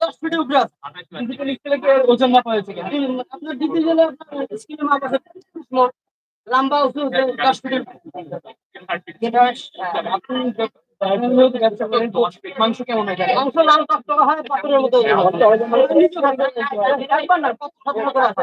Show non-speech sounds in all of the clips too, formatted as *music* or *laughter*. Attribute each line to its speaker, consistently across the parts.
Speaker 1: দশ ফিটের উপরে আছে। ডিজিটাল স্কেলে কি ওজন মাপা হয়েছে কিনা? আপনার ডিজিটালে আপনার স্কেলে মাপ আছে small, লম্বা উঁচু দশ যেটা আপনি *laughs* মাংস কেমন হয় মাংস লাল টকটকে হয় পাথরের মতো ওজন হয়। একবার না, কত সতেরো করে আছে।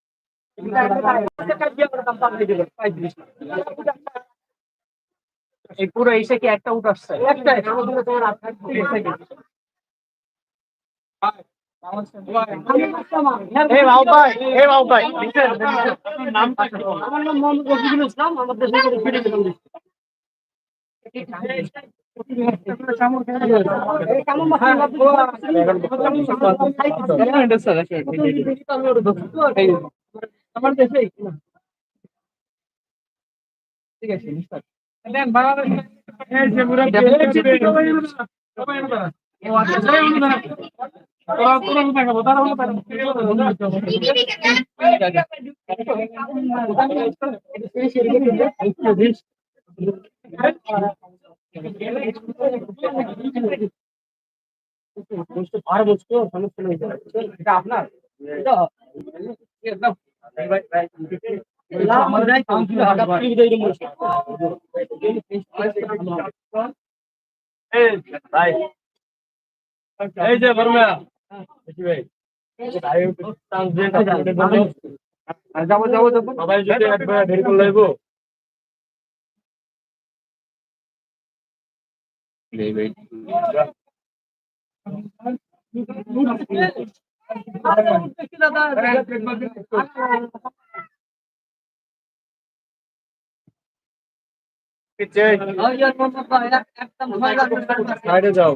Speaker 2: এই পুরো এসে কি একটা উঠ আসছে?
Speaker 1: আমাদের আমার নাম মোহাম্মদ রফিকুল ইসলাম আমার দেশে করে ফিরে গেলাম এই কেমন মাছ আমার দেশে ঠিক আছে দেন বাংলাদেশ আচ্ছা আর আপনার এটা একদম আমাদের কাউন্সিল হাজার
Speaker 2: ভাই এই যে বর্মা
Speaker 1: যাব যাব যাব
Speaker 2: সবাই যদি একবার বের করে লইবো সাইডে যাও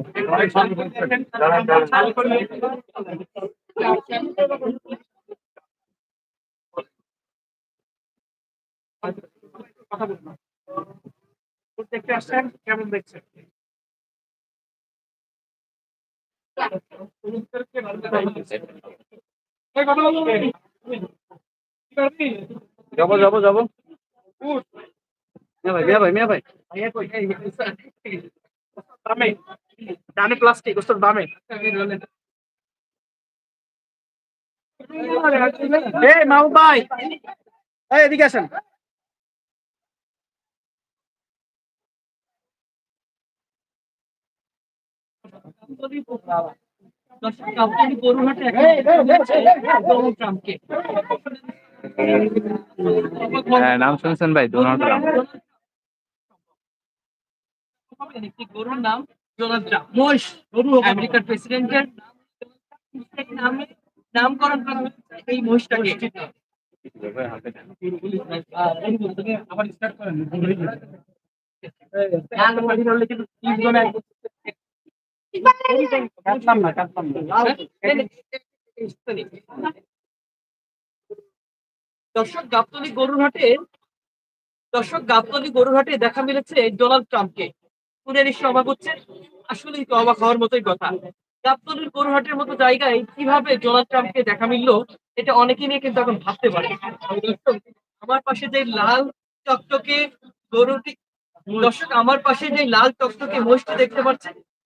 Speaker 1: দেখতে আসছেন কেমন দেখছেন?
Speaker 2: যাব যাব যাব।
Speaker 1: মিয়া ভাই মিয়া ভাই মিয়া ভাই। দামে দামে প্লাস্টিক ওস্তাদ, দামে। এই মাহবুব ভাই এদিকে আসেন।
Speaker 3: হ্যাঁ নাম শুনছেন ভাই ডোনাল্ড ট্রাম্প
Speaker 1: একটি গরুর নাম ডোনাল্ড ট্রাম্প আমেরিকার প্রেসিডেন্টের নামে নামকরণ করা হয়েছে এই মহিষটাকে আবার স্টার্ট করেন কাটলাম না কাটলাম না দর্শক গাবতলি গরুরহাটে দর্শক গাবতলি গরুরহাটে দেখা মিলেছে ডোনাল্ড ট্রাম্পকে। শুনে নিশ্চয় অবাক হচ্ছে আসলেই তো অবাক হওয়ার মতোই কথা। গাবতলির গরুরহাটের মতো জায়গায় কীভাবে ডোনাল্ড ট্রাম্পকে দেখা মিললো, এটা অনেকে নিয়ে কিন্তু এখন ভাবতে পারে। আমার পাশে যে লাল টকটকে গরুটি, দর্শক, আমার পাশে যে লাল টকটকে মহিষটি দেখতে পাচ্ছেন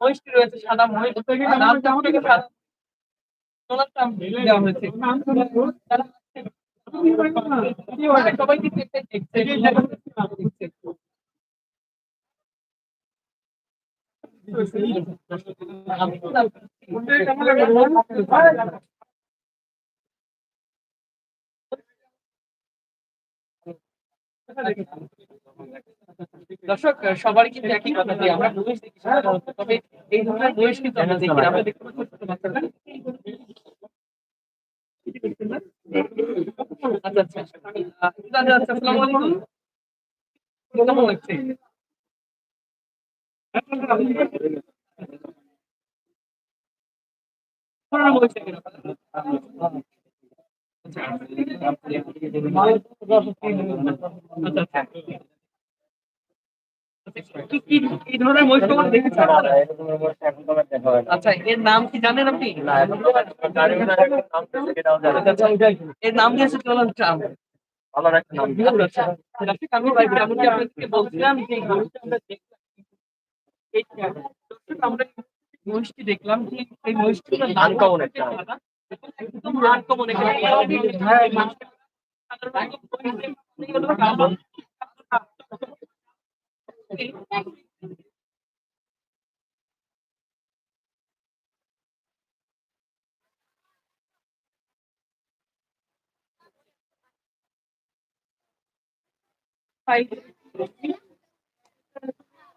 Speaker 1: দাম মহিষটি রয়েছে সাদা মহিষ। নাম থেকে ডোনাল্ড ট্রাম্প দেওয়া হয়েছে। সবাই কি দেখছে। দর্শক সবার কিন্তু একই কথা যে আমরা মহিষ দেখি তবে এই ধরনের মহিষ কিন্তু আমরা দেখি। আমরা দেখতে বাচ্চারা। আচ্ছা আচ্ছা আচ্ছা আসসালামু আলাইকুম কেমন লাগছে পুরনো মহিষ দেখি না। আচ্ছা আচ্ছা আচ্ছা এর নাম কি জানেন আপনি আচ্ছা, এর নাম দিয়েছে ট্রাম্প আচ্ছা, আমি ভাই বলছিলাম যে আমরা দেখলাম, এই এই মহিষটি দেখলাম যে এই মহিষটি
Speaker 2: Uncommon একটা।
Speaker 1: একদম আনকমন এখানে সাধারণত মহিষের হলো কালো। Hi. আপনি তারা যে সাড়ে পাঁচ লাখ টাকা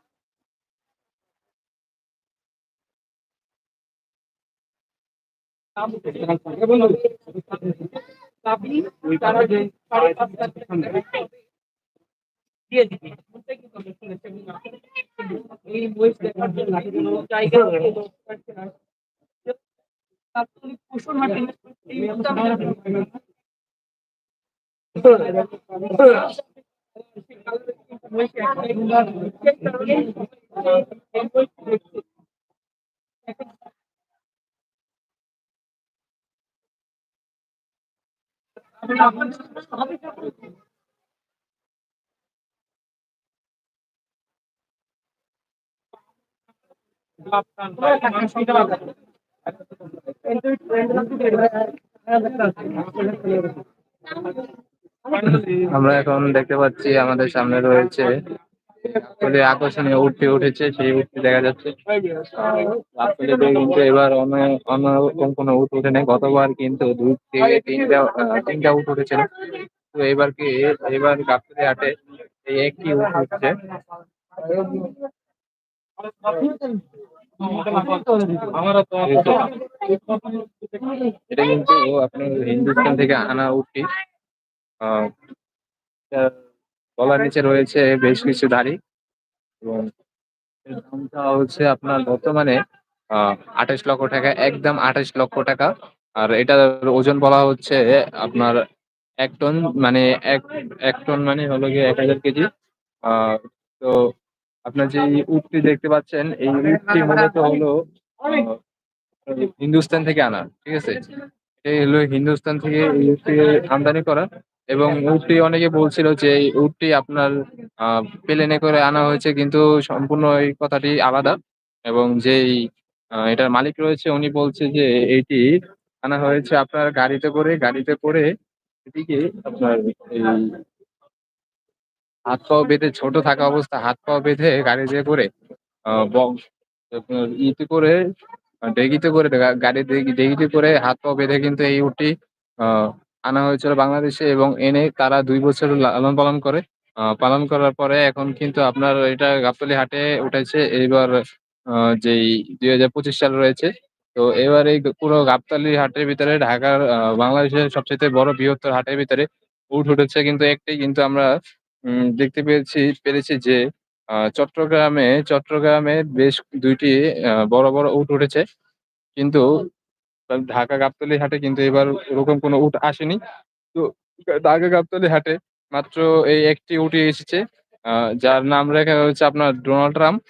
Speaker 1: দিয়ে দিবি এই বয়স দেখার জন্য জায়গা। তাৎক্ষণিক কুশল হাটে এই
Speaker 3: আমরা এখন দেখতে পাচ্ছি আমাদের সামনে রয়েছে আসলে আকর্ষণীয় উঠতে উঠেছে সেই উঠতে দেখা যাচ্ছে। কিন্তু এবার অন্য অন্যরকম কোনো উঠ উঠে নেই গতবার কিন্তু দুই থেকে তিনটা তিনটা উঠ উঠেছিল। তো এবার কি এবার গাবতলী হাটে এই একটি উঠ উঠছে। এটা কিন্তু আপনার হিন্দুস্তান থেকে আনা উঠি। আহ, গলার নিচে রয়েছে বেশ কিছু দাড়ি এবং এর দামটা হচ্ছে আপনার বর্তমানে আহ আঠাশ লক্ষ টাকা, একদম আঠাশ লক্ষ টাকা। আর এটার ওজন বলা হচ্ছে আপনার এক টন মানে এক এক টন মানে হলো গিয়ে এক হাজার কেজি। আহ তো আপনার যে উটটি দেখতে পাচ্ছেন, এই উটটি মূলত হলো হিন্দুস্তান থেকে আনা, ঠিক আছে? এই হলো হিন্দুস্তান থেকে এই উটটি আমদানি করা। এবং উটটি অনেকে বলছিল যে এই উটটি আপনার আহ প্লেনে করে আনা হয়েছে কিন্তু সম্পূর্ণ এই কথাটি আলাদা এবং যেই আহ, এটার মালিক রয়েছে উনি বলছে যে এটি আনা হয়েছে আপনার গাড়িতে করে গাড়িতে করে এটিকে আপনার এই হাত পাও বেঁধে ছোট থাকা অবস্থা হাত পাও বেঁধে গাড়িতে করে আহ, ইতে করে ডেগিতে করে গাড়ি ডেগিতে করে হাত পাও বেঁধে কিন্তু এই উটটি আহ, আনা হয়েছিল বাংলাদেশে এবং এনে তারা দুই বছর লালন পালন করে। পালন করার পরে এখন কিন্তু আপনার এটা গাবতলী হাটে উঠেছে। এইবার যেই দুই হাজার পঁচিশ সাল রয়েছে। তো এবার এই পুরো গাবতলী হাটের ভিতরে ঢাকার বাংলাদেশের সবচেয়ে বড় বৃহত্তর হাটের ভিতরে উট উঠেছে। কিন্তু একটি কিন্তু আমরা দেখতে পেয়েছি, পেরেছি যে চট্টগ্রামে চট্টগ্রামে বেশ দুইটি বড় বড় উট উঠেছে। কিন্তু ঢাকা গাবতলী হাটে কিন্তু এবার ওরকম কোনো উট আসেনি। তো ঢাকা গাবতলী হাটে মাত্র এই একটি উটই এসেছে যার নাম রেখা হয়েছে আপনার ডোনাল্ড ট্রাম্প।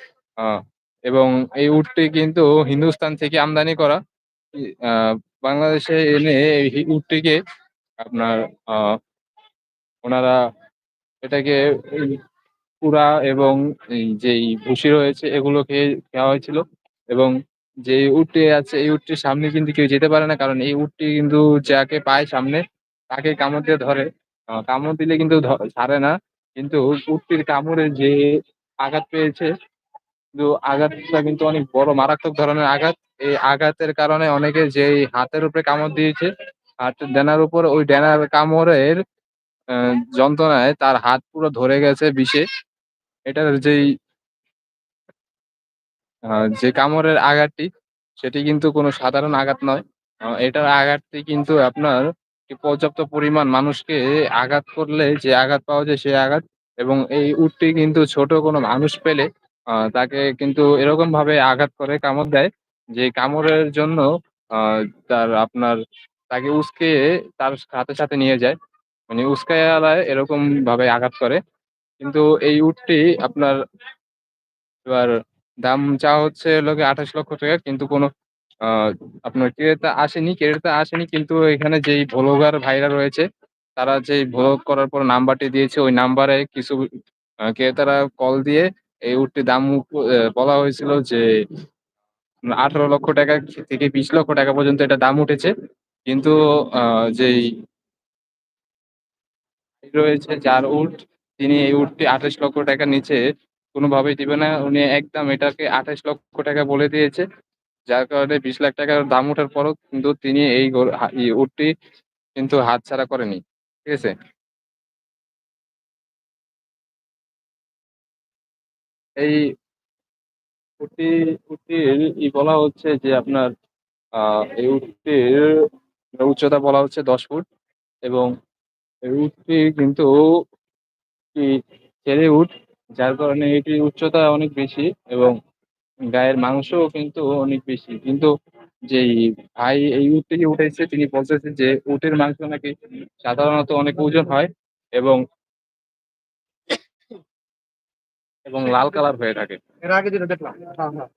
Speaker 3: এবং এই উটটি কিন্তু হিন্দুস্তান থেকে আমদানি করা। বাংলাদেশে এনে এই উটটিকে আপনার ওনারা এটাকে পুরা এবং যেই ভুসি রয়েছে এগুলোকে দেওয়া হয়েছিল। এবং যে উটটি আছে এই উটটির সামনে কিন্তু কেউ যেতে পারে না কারণ এই উটটি কিন্তু যাকে পায় সামনে তাকে কামড় দিয়ে ধরে। আহ, কামড় দিলে কিন্তু ধ- ছাড়ে না। কিন্তু উটটির কামড়ে যে আঘাত পেয়েছে কিন্তু আঘাতটা কিন্তু অনেক বড় মারাত্মক ধরনের আঘাত। এই আঘাতের কারণে অনেকে যে হাতের উপরে কামড় দিয়েছে হাতের ডেনার উপর ওই ডেনার কামড়ের আহ, যন্ত্রণায় তার হাত পুরো ধরে গেছে বিষে। এটার যেই যে কামড়ের আঘাতটি, সেটি কিন্তু কোনো সাধারণ আঘাত নয়। এটার আঘাতটি কিন্তু আপনার পর্যাপ্ত পরিমাণ মানুষকে আঘাত করলে যে আঘাত পাওয়া যায় সেই আঘাত এবং এই উটটি কিন্তু ছোট কোনো মানুষ পেলে তাকে কিন্তু এরকম ভাবে আঘাত করে কামড় দেয় যে কামড়ের জন্য তার আপনার তাকে উস্কে তার সাথে সাথে নিয়ে যায়। মানে উস্কায় এরকম ভাবে আঘাত করে। কিন্তু এই উটটি আপনার এবার দাম চাওয়া হচ্ছে লোকে আঠাশ লক্ষ টাকা কিন্তু কোনো আহ, আপনার ক্রেতা আসেনি ক্রেতা আসেনি কিন্তু এখানে যেই ভ্লগার ভাইরা রয়েছে তারা যেই ভ্লগ করার পর নাম্বারটি দিয়েছে ওই নাম্বারে কিছু ক্রেতারা কল দিয়ে এই উটটির দাম বলা হয়েছিল যে আঠারো লক্ষ টাকা থেকে বিশ লক্ষ টাকা পর্যন্ত এটা দাম উঠেছে কিন্তু আহ, যেই রয়েছে যার উট তিনি এই উটটি আঠাশ লক্ষ টাকার নিচে কোনোভাবেই দিবে না। উনি একদম এটাকে আঠাশ লক্ষ টাকা বলে দিয়েছে। যার কারণে বিশ লাখ টাকার দাম ওঠার পরও কিন্তু তিনি এই উটটি কিন্তু হাতছাড়া করেনি। ঠিক আছে? এই উটটি, উটটির ই বলা হচ্ছে যে আপনার আহ এই উটটির উচ্চতা বলা হচ্ছে দশ ফুট এবং এই উটটি কিন্তু ছেড়ে উঠ যার কারণে এটির উচ্চতা অনেক বেশি এবং গায়ের মাংসও কিন্তু অনেক বেশি। কিন্তু যেই ভাই এই উট থেকে উঠেছে তিনি বলতেছে যে উটের মাংস নাকি সাধারণত অনেক ওজন হয় এবং এবং লাল কালার হয়ে থাকে।
Speaker 2: এর আগে যেটা দেখলাম হ্যাঁ হ্যাঁ।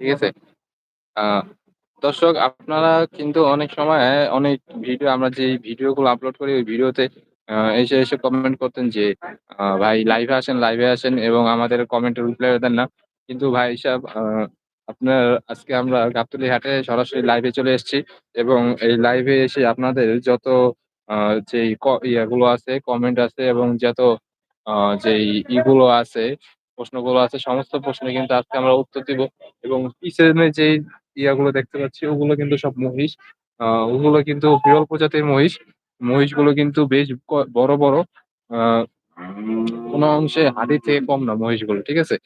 Speaker 3: ঠিক আছে। দর্শক আপনারা কিন্তু অনেক সময় অনেক ভিডিও আমরা যে ভিডিওগুলো আপলোড করি ওই ভিডিওতে আহ, এসে এসে কমেন্ট করতেন যে ভাই লাইভে আসেন লাইভে আসেন এবং আমাদের কমেন্টের রিপ্লাই দেন না। কিন্তু ভাই সাহেব আপনার আজকে আমরা গাবতলী হাটে সরাসরি লাইভে চলে এসেছি এবং এই লাইভে এসে আপনাদের যত আহ, যেই ক- ইয়াগুলো আছে কমেন্ট আছে এবং যত আহ, যেই ইগুলো আছে প্রশ্নগুলো আছে সমস্ত প্রশ্ন কিন্তু আজকে আমরা উত্তর দিব এবং পিছনে যেই ইয়াগুলো দেখতে পাচ্ছি ওগুলো কিন্তু সব মহিষ আহ ওগুলো কিন্তু বিরল প্রজাতির মহিষ। মহিষগুলো কিন্তু বেশ বড় বড় কোনো অংশে হাড়ি থেকে কম না মহিষগুলো, ঠিক আছে?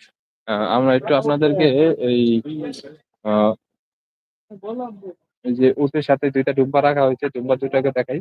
Speaker 3: আমরা একটু আপনাদেরকে এই যে উটের সাথে দুইটা ডুব্বা রাখা হয়েছে ডুব্বা দুটাকে দেখাই।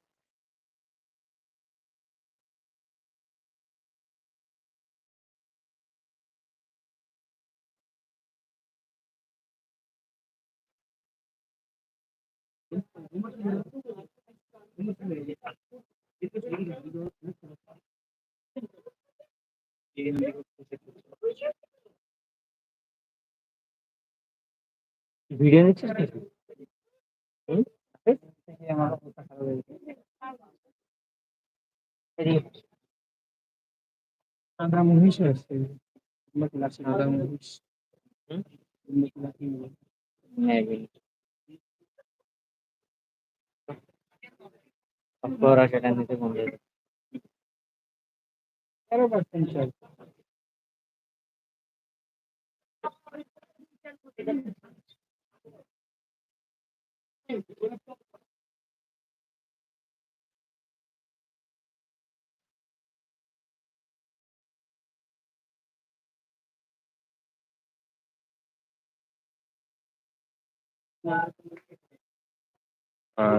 Speaker 2: ভিডিও নিচ্ছিস নাকি? সাদা মহিষ আছে। সাদা মহিষ।
Speaker 4: अशा
Speaker 2: टाइम तिथे Thank
Speaker 3: you.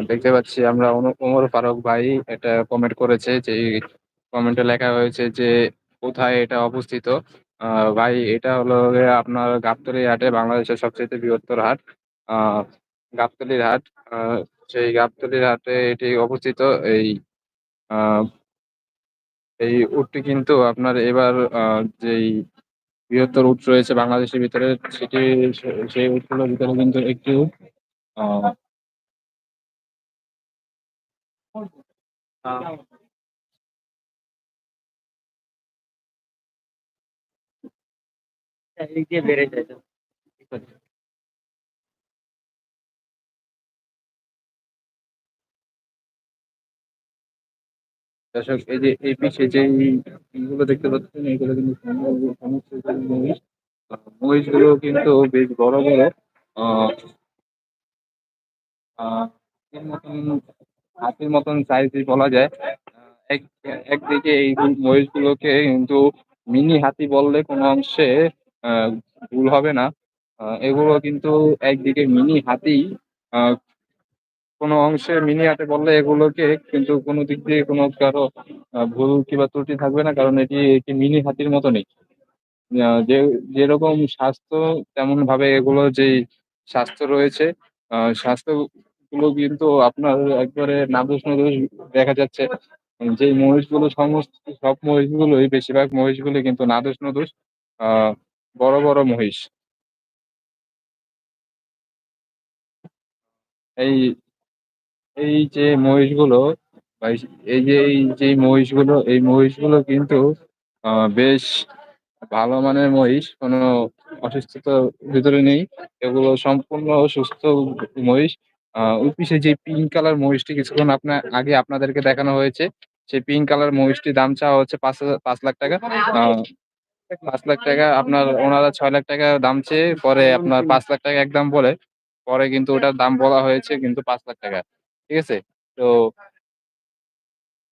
Speaker 3: দেখতে পাচ্ছি আমরা ওম- ওমর ফারুক ভাই এটা কমেন্ট করেছে যে কমেন্টে লেখা হয়েছে যে কোথায় এটা অবস্থিত। আহ, ভাই এটা হলো আপনার গাবতলী হাটে বাংলাদেশের সবচেয়ে বৃহত্তর হাট। আহ, গাবতলীর হাট আহ, সেই গাবতলীর হাটে এটি অবস্থিত। এই আহ, এই উটটি কিন্তু আপনার এবার যেই বৃহত্তর উট রয়েছে বাংলাদেশের ভিতরে সেটি সেই উটগুলোর ভিতরে কিন্তু একটি আহ,
Speaker 4: চারিদিক দিয়ে বেড়ে যায় তো। কি করবে?
Speaker 3: দর্শক এই যে এই পিছে যে গুলো দেখতে পাচ্ছেন এগুলো কিন্তু মহিষ আহ, মহিষগুলো কিন্তু বেশ বড় বড় আহ, আহ, এর মতন হাতির মতন সাইজই বলা যায়। এক, একদিকে এই মহিষগুলোকে কিন্তু মিনি হাতি বললে কোনো অংশে ভুল হবে না। এগুলো কিন্তু একদিকে মিনি হাতি কোনো অংশে মিনি হাতে বললে এগুলোকে কিন্তু কোনো দিক দিয়ে কোনো কারও ভুল কিংবা ত্রুটি থাকবে না, কারণ এটি একটি মিনি হাতির মতনই। যে, যেরকম স্বাস্থ্য তেমন ভাবে এগুলো যেই স্বাস্থ্য রয়েছে স্বাস্থ্য গুলো কিন্তু আপনার একবারে নাদুস নুদুস দেখা যাচ্ছে। যে মহিষগুলো সমস্ত, সব মহিষগুলোই বেশিরভাগ মহিষগুলো কিন্তু নাদুস নুদুস আহ, বড় বড় মহিষ। এই এই যে মহিষগুলো এই যে এই যে মহিষগুলো, এই মহিষগুলো কিন্তু বেশ ভালো মানের মহিষ, কোনো অসুস্থতার ভিতরে নেই। এগুলো সম্পূর্ণ সুস্থ মহিষ। আহ পিছে যে পিঙ্ক কালার মহিষটি কিছুক্ষণ আপনার আগে আপনাদেরকে দেখানো হয়েছে সেই পিঙ্ক কালার মহিষটির দাম চাওয়া হচ্ছে পাঁচ হাজার পাঁচ লাখ টাকা। আহ, পাঁচ লাখ টাকা আপনার ওনারা ছয় লাখ টাকা দাম চেয়ে পরে আপনার পাঁচ লাখ টাকা একদম বলে পরে কিন্তু ওটার দাম বলা হয়েছে কিন্তু পাঁচ লাখ টাকা ঠিক আছে? তো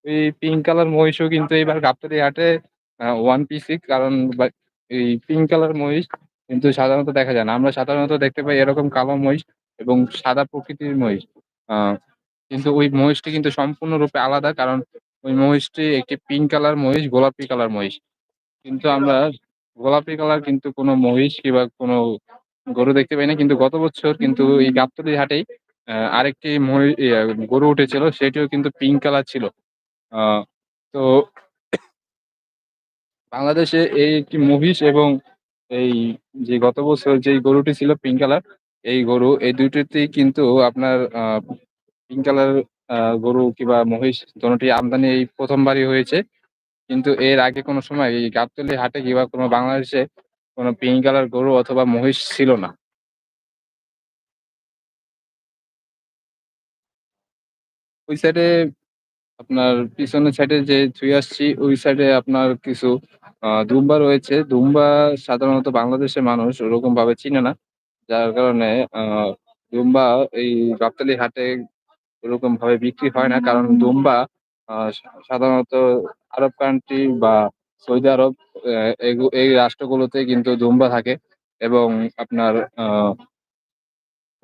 Speaker 3: এই পিঙ্ক কালার মহিষও কিন্তু এবার গাবতলী হাটে ওয়ান পিসি কারণ এই পিঙ্ক কালার মহিষ কিন্তু সাধারণত দেখা যায় না। আমরা সাধারণত দেখতে পাই এরকম কালো মহিষ এবং সাদা প্রকৃতির মহিষ। আহ, কিন্তু ওই মহিষটি কিন্তু সম্পূর্ণরূপে আলাদা কারণ ওই মহিষটি একটি পিঙ্ক কালার মহিষ গোলাপি কালার মহিষ। কিন্তু আমরা গোলাপি কালার কিন্তু কোনো মহিষ কিংবা কোনো গরু দেখতে পাই না। কিন্তু গত বছর কিন্তু এই গাবতলী হাটেই আরেকটি মহি- ইয়া, গরু উঠেছিল সেটিও কিন্তু পিঙ্ক কালার ছিল। তো বাংলাদেশে এই একটি মহিষ এবং এই যে গত বছর যে গরুটি ছিল পিঙ্ক কালার এই গরু এই দুইটিতেই কিন্তু আপনার পিঙ্ক কালার গরু কিংবা মহিষ দোনোটি আমদানি এই প্রথমবারই হয়েছে। কিন্তু এর আগে কোনো সময় এই গাবতলী হাটে কিংবা কোনো বাংলাদেশে কোনো পিঙ্ক কালার গরু অথবা মহিষ ছিল না। ওই সাইডে আপনার পিছনের সাইডে যে থুই আসছি ওই সাইডে আপনার কিছু আহ, দুম্বা রয়েছে। দুম্বা সাধারণত বাংলাদেশের মানুষ ওরকম ভাবে চিনে না। যার কারণে আহ, দুম্বা এই গাবতলী হাটে ওরকম ভাবে বিক্রি হয় না কারণ দুম্বা আহ, সাধারণত আরব কান্ট্রি বা সৌদি আরব আহ, এই রাষ্ট্রগুলোতে কিন্তু দুম্বা থাকে এবং আপনার আহ,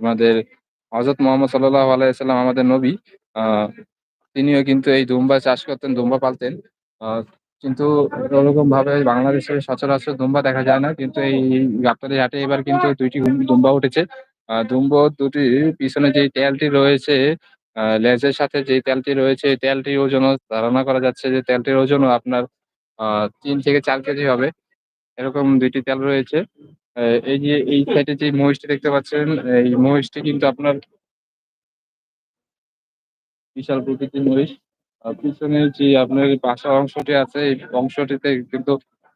Speaker 3: আমাদের
Speaker 5: হযরত মোহাম্মদ সাল্লাল্লাহু আলাইহি ওয়াসাল্লাম আমাদের নবী আ তিনিও কিন্তু এই দুম্বা চাষ করতেন, দুম্বা পালতেন। আ ওরকম ভাবে বাংলাদেশে সচরাচর দুম্বা দেখা যায় না। কিন্তু এই গাবতলী হাটে এবার কিন্তু দুইটি দুম্বা উঠেছে। আ দুম্বা দুটির পিছনে যেই তেলটি রয়েছে, আ লেজের সাথে যেই তেলটি রয়েছে, তেলটির ওজনও ধারণা করা যাচ্ছে যে তেলটির ওজনও আপনার আ ৩ থেকে চার কেজি হবে। এরকম ২ টি তেল রয়েছে। এই যে এই সাইডে যে মহিষটি দেখতে পাচ্ছেন, এই মহিষটি কিন্তু আপনার বিশাল প্রকৃতির মহিষ। আ পিছনে যে আপনার বাসা অংশটি আছে, এই অংশটিতে কিন্তু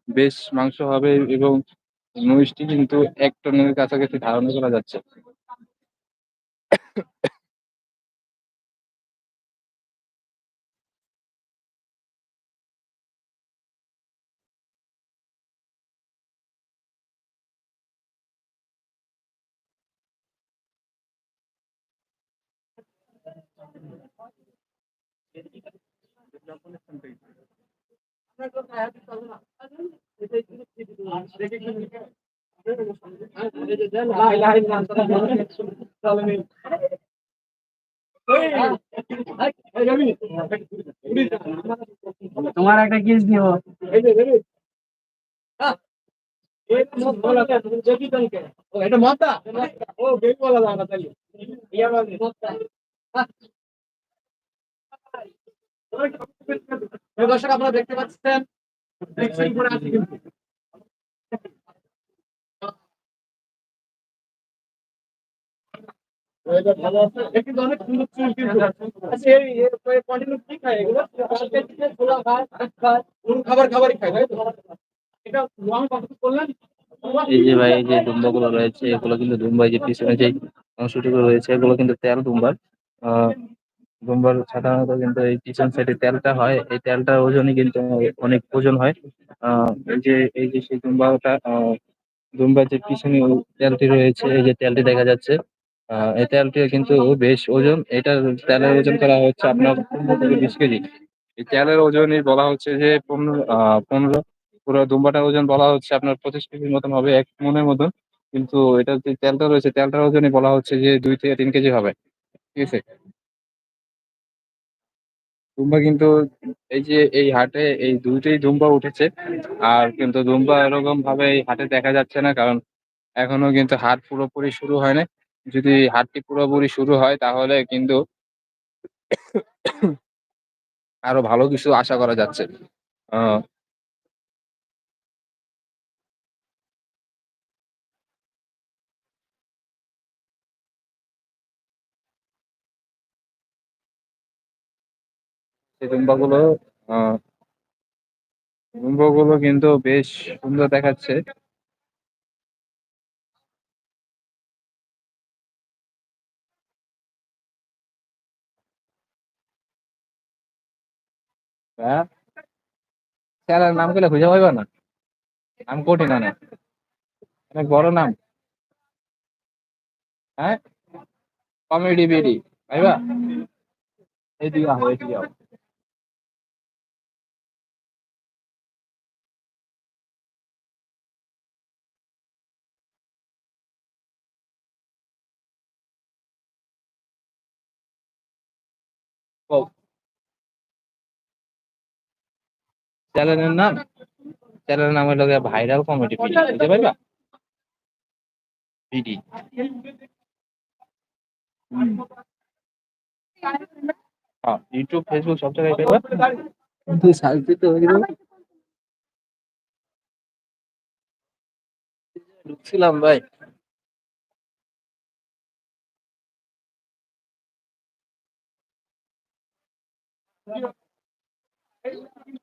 Speaker 5: বেশ মাংস হবে এবং মহিষটি কিন্তু এক টনের কাছাকাছি ধারণা করা যাচ্ছে।
Speaker 6: তোমার একটা কিস দিব
Speaker 2: এটা মাতা ও বেশ বলা যায় না তাহলে। ইয়া মানে প্রিয় দর্শক, আপনারা দেখতে পাচ্ছেন
Speaker 3: রয়েছে, এগুলো কিন্তু যে পিছনে রয়েছে, এগুলো কিন্তু তেল দুম্বার। আহ দুম্বার সাধারণত কিন্তু এই পিছন সাইডে তেলটা হয়। এই তেলটার ওজনই কিন্তু অনেক ওজন হয়। আহ, এই যে এই যে সেই দুম্বাটা আহ দুম্বার যে পিছনে তেলটি রয়েছে, এই যে তেলটি দেখা যাচ্ছে। আহ, এই তেলটি কিন্তু বেশ ওজন। এটার তেলের ওজন করা হচ্ছে আপনার পনেরো থেকে বিশ কেজি। এই তেলের ওজনই বলা হচ্ছে যে পনেরো, আহ, পনেরো পুরো দুম্বাটার ওজন বলা হচ্ছে আপনার পঁচিশ কেজির মতন হবে, এক মনের মতন। কিন্তু এটার যে তেলটা রয়েছে, তেলটার ওজনই বলা হচ্ছে যে দুই থেকে তিন কেজি হবে। ঠিক আছে? দুম্বা কিন্তু এই যে এই হাটে এই দুইটাই দুম্বা উঠেছে। আর কিন্তু দুম্বা এরকম ভাবে এই হাটে দেখা যাচ্ছে না, কারণ এখনও কিন্তু হাট পুরোপুরি শুরু হয়নি যদি হাটটি পুরোপুরি শুরু হয়, তাহলে কিন্তু আরও ভালো কিছু আশা করা যাচ্ছে। আহ এই দুম্বাগুলো আহ দুম্বাগুলো কিন্তু বেশ সুন্দর দেখাচ্ছে। হ্যাঁ? নামগুলো খুঁজে পাইবা না? নাম কঠিন অনেক অনেক বড় নাম। হ্যাঁ? কমেডি বিডি, পাইবা? এইদিকে আহো। চ্যানেলের নাম? চ্যানেলের নাম হলো ভাইরাল কমেডি বিডি বুঝতে পারবা? হ্যাঁ ইউটিউব ফেসবুক সব জায়গায় পাইবা কিন্তু সার্চ দিতে হয়ে গেল ঢুকছিলাম ভাই।
Speaker 2: এটা তুমি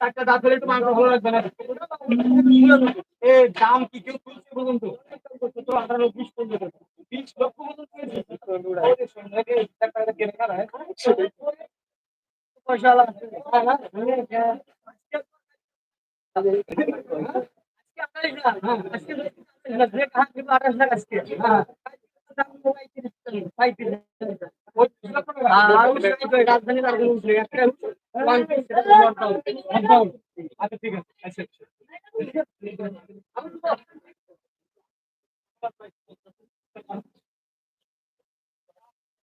Speaker 2: টাকা দাঁত হলে একটু মাংস ভালো লাগবে না এ দাম কি কেউ তুলছে পর্যন্ত আঠারো, বিশ পর্যন্ত। বিশ লক্ষ পর্যন্ত আচ্ছা ঠিক আছে আচ্ছা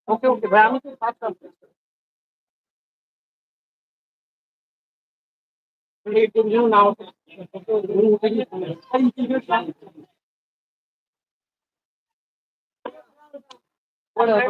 Speaker 2: ওকে ওকে ভাই আমি তো কাজ করতেছি এই তুমি নাও তো ওই ওই